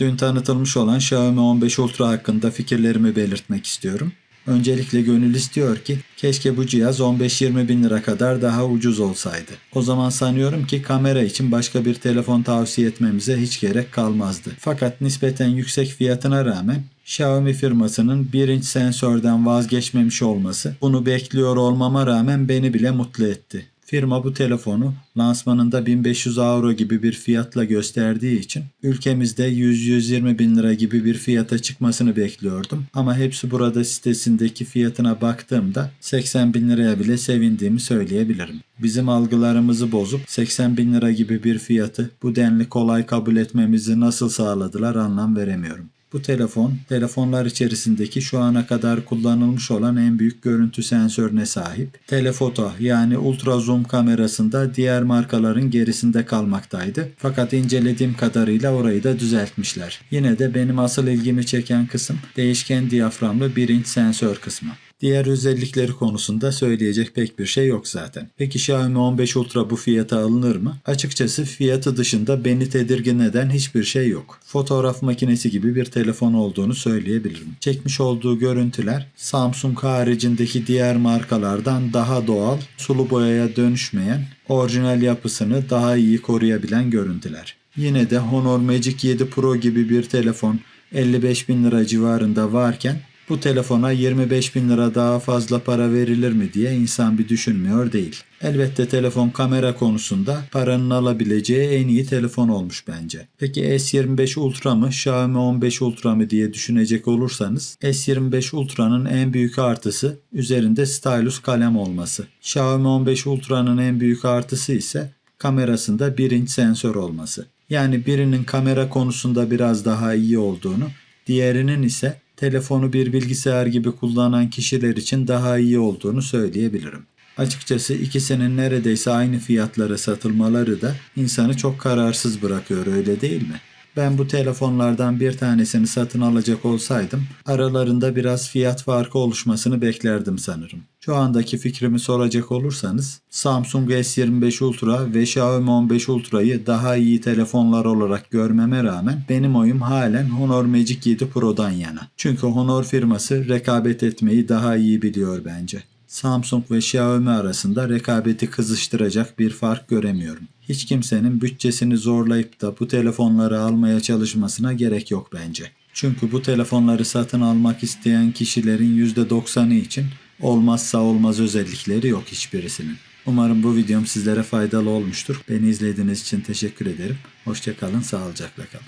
Dün tanıtılmış olan Xiaomi 15 Ultra hakkında fikirlerimi belirtmek istiyorum. Öncelikle gönül istiyor ki keşke bu cihaz 15-20 bin lira kadar daha ucuz olsaydı. O zaman sanıyorum ki kamera için başka bir telefon tavsiye etmemize hiç gerek kalmazdı. Fakat nispeten yüksek fiyatına rağmen Xiaomi firmasının 1 inç sensörden vazgeçmemiş olması bunu bekliyor olmama rağmen beni bile mutlu etti. Firma bu telefonu lansmanında 1500 avro gibi bir fiyatla gösterdiği için ülkemizde 100-120 bin lira gibi bir fiyata çıkmasını bekliyordum. Ama hepsi burada sitesindeki fiyatına baktığımda 80 bin liraya bile sevindiğimi söyleyebilirim. Bizim algılarımızı bozup 80 bin lira gibi bir fiyatı bu denli kolay kabul etmemizi nasıl sağladılar anlam veremiyorum. Bu telefon, telefonlar içerisindeki şu ana kadar kullanılmış olan en büyük görüntü sensörüne sahip. Telefoto yani ultra zoom kamerasında diğer markaların gerisinde kalmaktaydı. Fakat incelediğim kadarıyla orayı da düzeltmişler. Yine de benim asıl ilgimi çeken kısım değişken diyaframlı 1 inç sensör kısmı. Diğer özellikleri konusunda söyleyecek pek bir şey yok zaten. Peki Xiaomi 15 Ultra bu fiyata alınır mı? Açıkçası fiyatı dışında beni tedirgin eden hiçbir şey yok. Fotoğraf makinesi gibi bir telefon olduğunu söyleyebilirim. Çekmiş olduğu görüntüler Samsung haricindeki diğer markalardan daha doğal, sulu boyaya dönüşmeyen, orijinal yapısını daha iyi koruyabilen görüntüler. Yine de Honor Magic 7 Pro gibi bir telefon 55 bin lira civarında varken bu telefona 25 bin lira daha fazla para verilir mi diye insan bir düşünmüyor değil. Elbette telefon kamera konusunda paranın alabileceği en iyi telefon olmuş bence. Peki S25 Ultra mı Xiaomi 15 Ultra mı diye düşünecek olursanız S25 Ultra'nın en büyük artısı üzerinde stylus kalem olması. Xiaomi 15 Ultra'nın en büyük artısı ise kamerasında 1 inç sensör olması. Yani birinin kamera konusunda biraz daha iyi olduğunu, diğerinin ise telefonu bir bilgisayar gibi kullanan kişiler için daha iyi olduğunu söyleyebilirim. Açıkçası ikisinin neredeyse aynı fiyatlara satılmaları da insanı çok kararsız bırakıyor öyle değil mi? Ben bu telefonlardan bir tanesini satın alacak olsaydım aralarında biraz fiyat farkı oluşmasını beklerdim sanırım. Şu andaki fikrimi soracak olursanız Samsung S25 Ultra ve Xiaomi 15 Ultra'yı daha iyi telefonlar olarak görmeme rağmen benim oyum halen Honor Magic 7 Pro'dan yana. Çünkü Honor firması rekabet etmeyi daha iyi biliyor bence. Samsung ve Xiaomi arasında rekabeti kızıştıracak bir fark göremiyorum. Hiç kimsenin bütçesini zorlayıp da bu telefonları almaya çalışmasına gerek yok bence. Çünkü bu telefonları satın almak isteyen kişilerin %90'ı için olmazsa olmaz özellikleri yok hiçbirisinin. Umarım bu videom sizlere faydalı olmuştur. Beni izlediğiniz için teşekkür ederim. Hoşçakalın, sağlıcakla kalın.